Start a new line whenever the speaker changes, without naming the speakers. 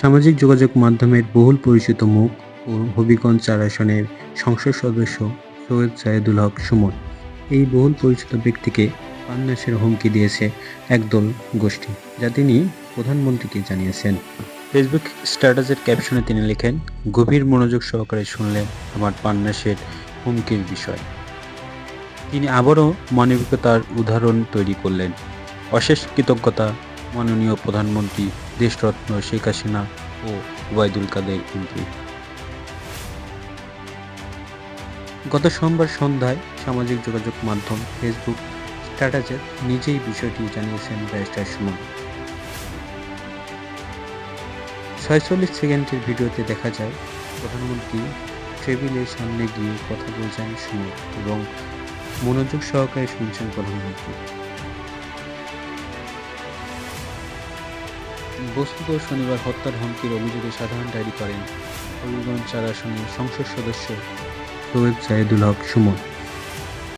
সামাজিক যোগাযোগ মাধ্যমের বহুল পরিচিত মুখ ও হবিগঞ্জ চার আসনের সংসদ সদস্য সৈয়দ জায়েদুল হক সুমন। এই বহুল পরিচিত ব্যক্তিকে প্রাণনাশের হুমকি দিয়েছে একদল গোষ্ঠী, যা তিনি প্রধানমন্ত্রীকে জানিয়েছেন। ফেসবুক স্ট্যাটাসের ক্যাপশনে তিনি লেখেন, গভীর মনোযোগ সহকারে শুনলেন আমার প্রাণনাশের হুমকির বিষয়। তিনি আবারও মানবিকতার উদাহরণ তৈরি করলেন। অশেষ কৃতজ্ঞতা মাননীয় প্রধানমন্ত্রী দেশরত্ন শেখ হাসিনা ও ওবায়দুল কাদের এমপি। গত সোমবার সন্ধ্যায় সামাজিক যোগাযোগ মাধ্যম ফেসবুক স্ট্যাটাসে নিজেই বিষয়টি জানিয়েছেন ব্যারিস্টার সুমন। ছয়চল্লিশ সেকেন্ডের ভিডিওতে দেখা যায়, প্রধানমন্ত্রী টেবিলের সামনে গিয়ে কথা বলছেন সুমন এবং মনোযোগ সহকারে শুনছেন প্রধানমন্ত্রী। বস্তুত শনিবার হত্যার হুমকির অভিযোগে সাধারণ ডায়েরি করেন হবিগঞ্জ চার আসনের সংসদ সদস্য। সৈয়দ জাহেদুল হক সুমন।